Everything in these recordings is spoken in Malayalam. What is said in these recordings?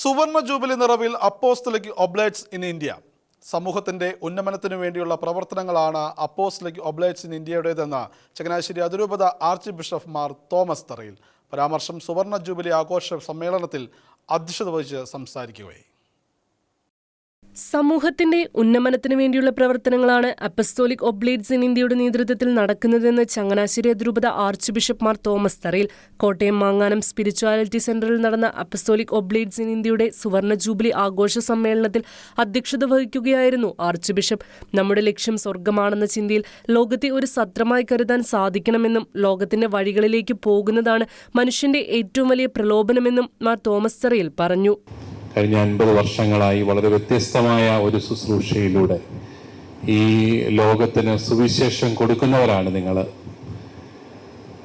സുവർണ ജൂബിലി നിറവിൽ അപ്പോസ്തലിക് ഒബ്ലേറ്റ്സ് ഇൻ ഇന്ത്യ. സമൂഹത്തിന്റെ ഉന്നമനത്തിനു വേണ്ടിയുള്ള പ്രവർത്തനങ്ങളാണ് അപ്പോസ്തലിക് ഒബ്ലേറ്റ്സ് ഇൻ ഇന്ത്യയുടേതെന്ന് ചങ്ങനാശ്ശേരി അതിരൂപത ആർച്ച് ബിഷപ്പ് മാർ തോമസ് തറയിൽ. പരാമർശം സുവർണ ജൂബിലി ആഘോഷ സമ്മേളനത്തിൽ അധ്യക്ഷത വഹിച്ച് സംസാരിക്കുകയായി. സമൂഹത്തിന്റെ ഉന്നമനത്തിനു വേണ്ടിയുള്ള പ്രവർത്തനങ്ങളാണ് അപ്പസ്തോലിക് ഒബ്ലേറ്റ്സ് ഇൻ ഇന്ത്യയുടെ നേതൃത്വത്തിൽ നടക്കുന്നതെന്ന് ചങ്ങനാശ്ശേരി അതിരൂപത ആർച്ച് ബിഷപ്പ് മാർ തോമസ് തറയിൽ കോട്ടയം മാങ്ങാനം സ്പിരിച്വാലിറ്റി സെന്ററിൽ നടന്ന അപ്പസ്തോലിക് ഒബ്ലേറ്റ്സ് ഇൻ ഇന്ത്യയുടെ സുവർണ ജൂബിലി ആഘോഷ സമ്മേളനത്തിൽ അധ്യക്ഷത വഹിക്കുകയായിരുന്നു ആർച്ച് ബിഷപ്പ്. നമ്മുടെ ലക്ഷ്യം സ്വർഗമാണെന്ന ചിന്തയിൽ ലോകത്തെ ഒരു സത്രമായി കരുതാൻ സാധിക്കണമെന്നും ലോകത്തിന്റെ വഴികളിലേക്ക് പോകുന്നതാണ് മനുഷ്യന്റെ ഏറ്റവും വലിയ പ്രലോഭനമെന്നും മാർ തോമസ് തറയിൽ പറഞ്ഞു. കഴിഞ്ഞ അൻപത് വർഷങ്ങളായി വളരെ വ്യത്യസ്തമായ ഒരു ശുശ്രൂഷയിലൂടെ ഈ ലോകത്തിന് സുവിശേഷം കൊടുക്കുന്നവരാണ് നിങ്ങൾ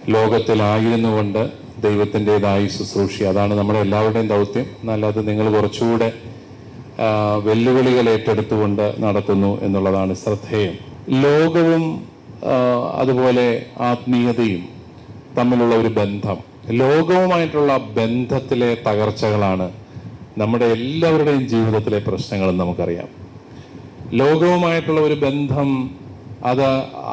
ലോകത്തിലായിരുന്നു കൊണ്ട് ദൈവത്തിന്റെതായി ശുശ്രൂഷ. അതാണ് നമ്മുടെ എല്ലാവരുടെയും ദൗത്യം. എന്നാൽ അത് നിങ്ങൾ കുറച്ചുകൂടെ വെല്ലുവിളികൾ ഏറ്റെടുത്തുകൊണ്ട് നടത്തുന്നു എന്നുള്ളതാണ് ശ്രദ്ധേയം. ലോകവും അതുപോലെ ആത്മീയതയും തമ്മിലുള്ള ഒരു ബന്ധം. ലോകവുമായിട്ടുള്ള ബന്ധത്തിലെ തകർച്ചകളാണ് നമ്മുടെ എല്ലാവരുടെയും ജീവിതത്തിലെ പ്രശ്നങ്ങളും നമുക്കറിയാം. ലോകവുമായിട്ടുള്ള ഒരു ബന്ധം അത്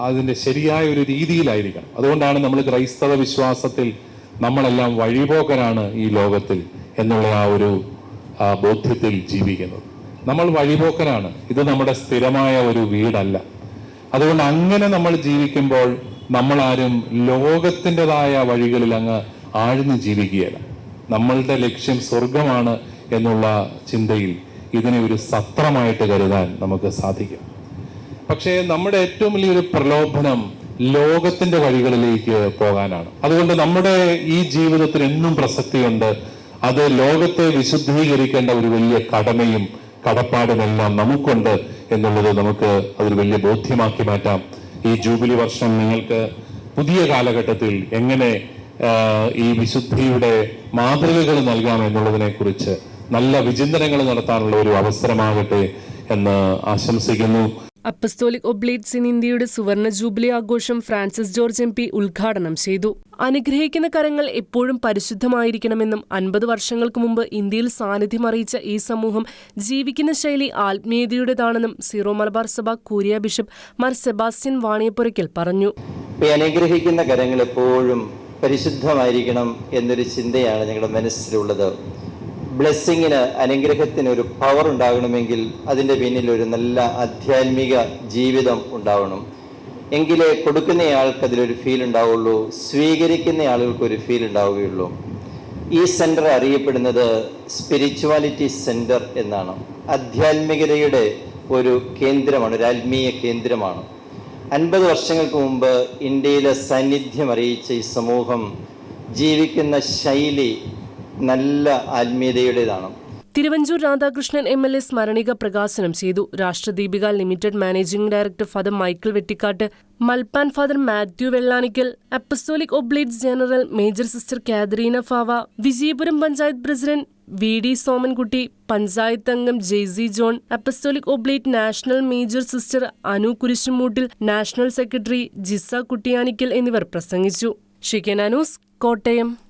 അതിന്റെ ശരിയായ ഒരു രീതിയിലായിരിക്കണം. അതുകൊണ്ടാണ് നമ്മൾ ക്രൈസ്തവ വിശ്വാസത്തിൽ നമ്മളെല്ലാം വഴിപോക്കരാണ് ഈ ലോകത്തിൽ എന്നുള്ള ആ ഒരു ബോധ്യത്തിൽ ജീവിക്കുന്നത്. നമ്മൾ വഴിപോക്കരാണ്. ഇത് നമ്മുടെ സ്ഥിരമായ ഒരു വീടല്ല. അതുകൊണ്ട് അങ്ങനെ നമ്മൾ ജീവിക്കുമ്പോൾ നമ്മളാരും ലോകത്തിന്റെതായ വഴികളിൽ അങ്ങ് ആഴ്ന്നു ജീവിക്കുകയല്ല. നമ്മളുടെ ലക്ഷ്യം സ്വർഗമാണ് എന്നുള്ള ചിന്തയിൽ ഇതിനെ ഒരു സത്രമായിട്ട് കരുതാൻ നമുക്ക് സാധിക്കും. പക്ഷേ നമ്മുടെ ഏറ്റവും വലിയൊരു പ്രലോഭനം ലോകത്തിന്റെ വഴികളിലേക്ക് പോകാനാണ്. അതുകൊണ്ട് നമ്മുടെ ഈ ജീവിതത്തിൽ എന്നും പ്രസക്തിയുണ്ട്. അത് ലോകത്തെ വിശുദ്ധീകരിക്കേണ്ട ഒരു വലിയ കടമയും കടപ്പാടുമെല്ലാം നമുക്കുണ്ട് എന്നുള്ളത് നമുക്ക് അതൊരു വലിയ ബോധ്യമാക്കി മാറ്റാം. ഈ ജൂബിലി വർഷം നിങ്ങൾക്ക് പുതിയ കാലഘട്ടത്തിൽ എങ്ങനെ ഈ വിശുദ്ധിയുടെ മാതൃകകൾ നൽകാം എന്നുള്ളതിനെ കുറിച്ച് നല്ല വിചിന്തനങ്ങൾ നടത്താനുള്ള ഒരു അവസരമാകട്ടെ എന്ന് ആശംസിക്കുന്നു. അപ്പസ്തോലിക് ഒബ്ലേറ്റ്സ് ഇൻ ഇന്ത്യയുടെ സുവർണ ജൂബിലി ആഘോഷം ഫ്രാൻസിസ് ജോർജ് എം പി ഉദ്ഘാടനം ചെയ്തു. അനുഗ്രഹിക്കുന്ന കരങ്ങൾ എപ്പോഴും പരിശുദ്ധമായിരിക്കണമെന്നും അൻപത് വർഷങ്ങൾക്ക് മുമ്പ് ഇന്ത്യയിൽ സാന്നിധ്യം അറിയിച്ച ഈ സമൂഹം ജീവിക്കുന്ന ശൈലി ആത്മീയതയുടേതാണെന്നും സീറോ മലബാർ സഭ കൂരിയ ബിഷപ്പ് മാർ സെബാസ്റ്റ്യൻ വാണിയപ്പുരയ്ക്കൽ പറഞ്ഞു. അനുഗ്രഹിക്കുന്ന കരങ്ങൾ എപ്പോഴും പരിശുദ്ധമായിരിക്കണം എന്നൊരു ചിന്തയാണ് ഞങ്ങളുടെ മനസ്സിലുള്ളത്. ബ്ലെസ്സിങ്ങിന് അനുഗ്രഹത്തിന് ഒരു പവർ ഉണ്ടാകണമെങ്കിൽ അതിന്റെ പിന്നിൽ ഒരു നല്ല ആധ്യാത്മിക ജീവിതം ഉണ്ടാവണം. എങ്കിലേ കൊടുക്കുന്നയാൾക്ക് അതിലൊരു ഫീൽ ഉണ്ടാവുള്ളൂ സ്വീകരിക്കുന്ന ആളുകൾക്ക് ഒരു ഫീൽ ഉണ്ടാവുകയുള്ളൂ. ഈ സെന്റർ അറിയപ്പെടുന്നത് സ്പിരിച്വാലിറ്റി സെന്റർ എന്നാണ്. ആധ്യാത്മികതയുടെ ഒരു കേന്ദ്രമാണ് ഒരു ആത്മീയ കേന്ദ്രമാണ്. അൻപത് വർഷങ്ങൾക്ക് മുമ്പ് ഇന്ത്യയിലെ സാന്നിധ്യം അറിയിച്ച ഈ സമൂഹം ജീവിക്കുന്ന ശൈലി നല്ല ആത്മീയതയുടേതാണ്. Thiruvanchoor Radhakrishnan M L A സ്മരണിക പ്രകാശനം ചെയ്തു. Rashtradeepika limited managing director father Michael Vettikattu Malpan father Mathew Vellanickal apostolic oblates general major sister Katharina Fava Vijayapuram panchayat president V D Somankutty panchayat അംഗം Jaicy John apostolic oblate national major sister Anu Kurisumoottil national secretary Jisa Kuttianickal എന്നിവർ പ്രസംഗിച്ചു. ഷിക്കൻ അനൂസ് കോട്ടയം.